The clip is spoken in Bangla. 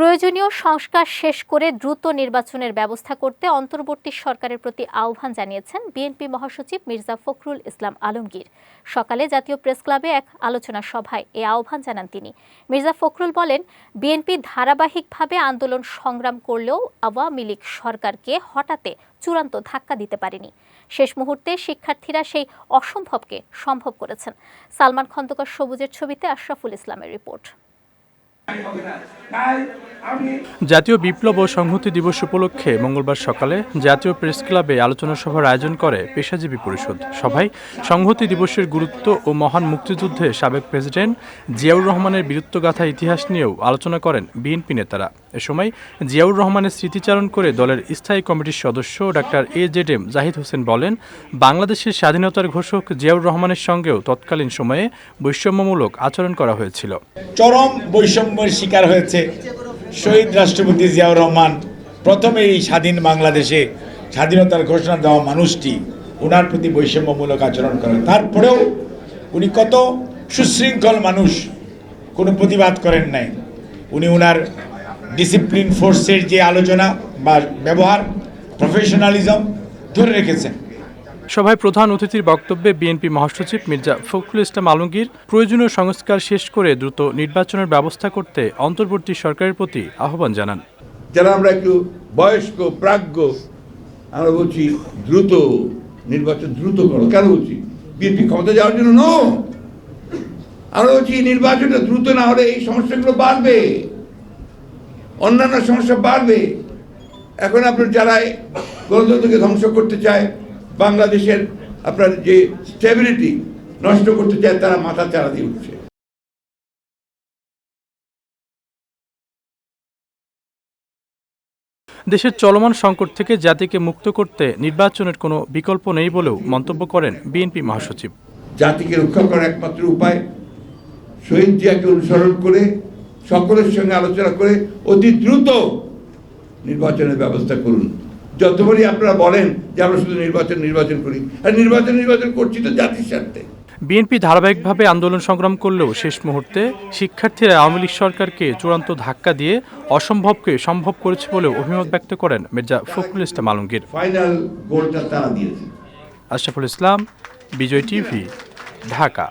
প্রয়োজনীয় সংস্কার শেষ করে দ্রুত নির্বাচনের ব্যবস্থা করতে অন্তর্বর্তী সরকারের প্রতি আহ্বান জানিয়েছেন বিএনপি মহাসচিব মির্জা ফখরুল ইসলাম আলমগীর। সকালে জাতীয় প্রেস ক্লাবে এক আলোচনা সভায় এ আহ্বান জানান তিনি। মির্জা ফখরুল বলেন, বিএনপি ধারাবাহিকভাবে আন্দোলন সংগ্রাম করলেও আওয়ামী লীগ সরকারকে হঠাতে চূড়ান্ত ধাক্কা দিতে পারেনি। শেষ মুহূর্তে শিক্ষার্থীরা সেই অসম্ভবকে সম্ভব করেছেন। সালমান খন্দকার সবুজের ছবিতে আশরাফুল ইসলামের রিপোর্ট। জাতীয় বিপ্লব ও সংহতি দিবস উপলক্ষে মঙ্গলবার সকালে জাতীয় প্রেস ক্লাবে আলোচনা সভার আয়োজন করে পেশাজীবী পরিষদ। সভায় সংহতি দিবসের গুরুত্ব ও মহান মুক্তিযুদ্ধে সাবেক প্রেসিডেন্ট জিয়াউর রহমানের বীরত্বগাথা ইতিহাস নিয়েও আলোচনা করেন বিএনপি নেতারা। এ সময় জিয়াউর রহমানের স্মৃতিচারণ করে দলের স্থায়ী কমিটির সদস্য doctor A Z M Zahid Hossain বলেন, বাংলাদেশের স্বাধীনতার ঘোষক জিয়াউর রহমানের সঙ্গেও তৎকালীন সময়ে বৈষম্যমূলক আচরণ করা হয়েছিল। চরম বৈষম্যের শিকার হয়েছে শহীদ রাষ্ট্রপতি জিয়াউর রহমান। প্রথমে এই স্বাধীন বাংলাদেশে স্বাধীনতার ঘোষণা দেওয়া মানুষটি ওনার প্রতি বৈষম্যমূলক আচরণ করেন। তারপরেও উনি কত সুশৃঙ্খল মানুষ, কোনো প্রতিবাদ করেন নাই। উনি ওনার ডিসিপ্লিন ফোর্সের যে আলোচনা বা ব্যবহার প্রফেশনালিজম ধরে রেখেছেন। সভায় প্রধান অতিথির বক্তব্যে বিএনপি মহাসচিব মির্জা ফখরুল ইসলাম আলমগীর প্রয়োজনীয় সংস্কার শেষ করে দ্রুত নির্বাচনের ব্যবস্থা করতে অন্তর্বর্তী সরকারের প্রতি আহ্বান জানান। যারা আমরা একটু বয়স্ক, প্রাজ্ঞ, আমরা বলছি দ্রুত নির্বাচন দ্রুত করো। কেন বলছি? বিএনপি ক্ষমতা যাওয়ার জন্য ন আমরা বলছি নির্বাচনটা দ্রুত না হলে এই সমস্যাগুলো বাড়বে। অন্যান্য সমস্যা বাড়বে। এখন আপনার যারা গণতন্ত্রকে ধ্বংস করতে চায় বাংলাদেশের আপনার যে স্টেবিলিটি নষ্ট করতে চায় তারা মাথা চারা দিয়ে উঠছে। দেশের চলমান সংকট থেকে জাতিকে মুক্ত করতে নির্বাচনের কোনো বিকল্প নেই বলেও মন্তব্য করেন বিএনপি মহাসচিব। জাতিকে রক্ষা করার একমাত্র উপায় শহীদ জিয়াকে অনুসরণ করে সকলের সঙ্গে আলোচনা করে অতি দ্রুত নির্বাচনের ব্যবস্থা করুন। যতবারই আপনারা বলেন যে আমরা শুধু নির্বাচন নির্বাচন করি আর নির্বাচন নির্বাচন করছি তো জাতির স্বার্থে। বিএনপি ধারাবাহিকভাবে আন্দোলন সংগ্রাম করলেও শেষ মুহূর্তে শিক্ষার্থীরা আওয়ামী লীগ সরকারকে চূড়ান্ত ধাক্কা দিয়ে অসম্ভবকে সম্ভব করেছে বলে অভিমত ব্যক্ত করেন মির্জা ফখরুল ইসলাম আলমগীর। ফাইনাল গোলটা তারা দিয়েছে। আশরাফুল ইসলাম বিজয় টিভি ঢাকা।